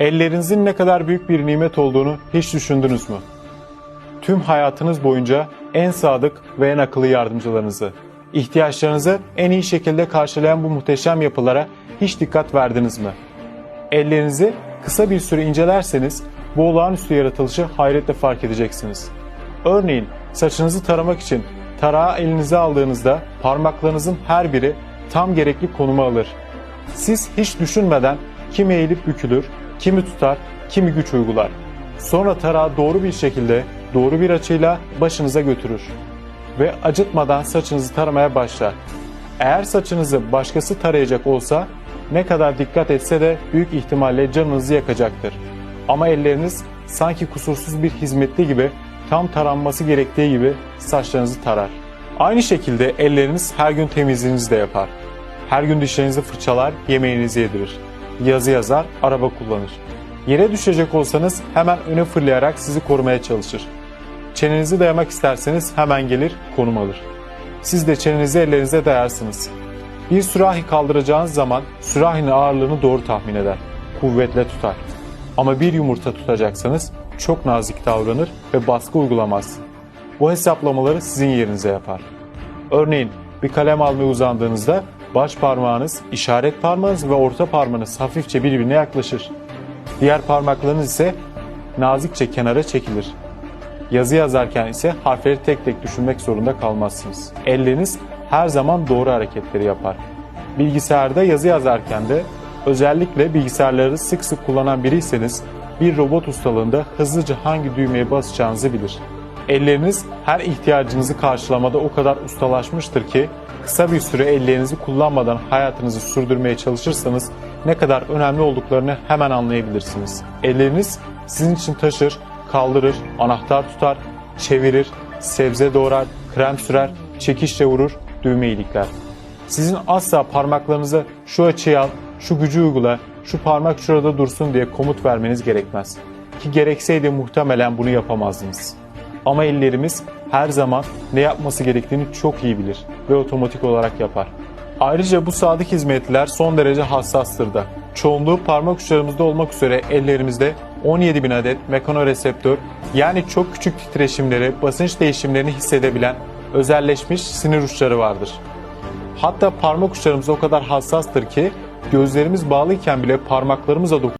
Ellerinizin ne kadar büyük bir nimet olduğunu hiç düşündünüz mü? Tüm hayatınız boyunca en sadık ve en akıllı yardımcılarınızı, ihtiyaçlarınızı en iyi şekilde karşılayan bu muhteşem yapılara hiç dikkat verdiniz mi? Ellerinizi kısa bir süre incelerseniz bu olağanüstü yaratılışı hayretle fark edeceksiniz. Örneğin saçınızı taramak için tarağı elinize aldığınızda parmaklarınızın her biri tam gerekli konuma alır. Siz hiç düşünmeden kimi eğilip bükülür, kimi tutar, kimi güç uygular. Sonra tarağı doğru bir şekilde, doğru bir açıyla başınıza götürür. Ve acıtmadan saçınızı taramaya başlar. Eğer saçınızı başkası tarayacak olsa ne kadar dikkat etse de büyük ihtimalle canınızı yakacaktır. Ama elleriniz sanki kusursuz bir hizmetli gibi tam taranması gerektiği gibi saçlarınızı tarar. Aynı şekilde elleriniz her gün temizliğinizi de yapar. Her gün dişlerinizi fırçalar, yemeğinizi yedirir. Yazı yazar, araba kullanır. Yere düşecek olsanız hemen öne fırlayarak sizi korumaya çalışır. Çenenizi dayamak isterseniz hemen gelir, konum alır. Siz de çenenizi ellerinize dayarsınız. Bir sürahi kaldıracağınız zaman sürahinin ağırlığını doğru tahmin eder. Kuvvetle tutar. Ama bir yumurta tutacaksanız çok nazik davranır ve baskı uygulamaz. Bu hesaplamaları sizin yerinize yapar. Örneğin bir kalem almaya uzandığınızda baş parmağınız, işaret parmağınız ve orta parmağınız hafifçe birbirine yaklaşır. Diğer parmaklarınız ise nazikçe kenara çekilir. Yazı yazarken ise harfleri tek tek düşünmek zorunda kalmazsınız. Elleriniz her zaman doğru hareketleri yapar. Bilgisayarda yazı yazarken de özellikle bilgisayarları sık sık kullanan biriyseniz bir robot ustalığında hızlıca hangi düğmeye basacağınızı bilir. Elleriniz her ihtiyacınızı karşılamada o kadar ustalaşmıştır ki kısa bir süre ellerinizi kullanmadan hayatınızı sürdürmeye çalışırsanız ne kadar önemli olduklarını hemen anlayabilirsiniz. Elleriniz sizin için taşır, kaldırır, anahtar tutar, çevirir, sebze doğrar, krem sürer, çekişle vurur, düğme ilikler. Sizin asla parmaklarınıza şu açıyı al, şu gücü uygula, şu parmak şurada dursun diye komut vermeniz gerekmez. Ki gerekseydi muhtemelen bunu yapamazdınız. Ama ellerimiz her zaman ne yapması gerektiğini çok iyi bilir ve otomatik olarak yapar. Ayrıca bu sadık hizmetliler son derece hassastır da. Çoğunluğu parmak uçlarımızda olmak üzere ellerimizde 17 bin adet mekanoreseptör yani çok küçük titreşimleri, basınç değişimlerini hissedebilen özelleşmiş sinir uçları vardır. Hatta parmak uçlarımız o kadar hassastır ki gözlerimiz bağlıyken bile parmaklarımıza dokunup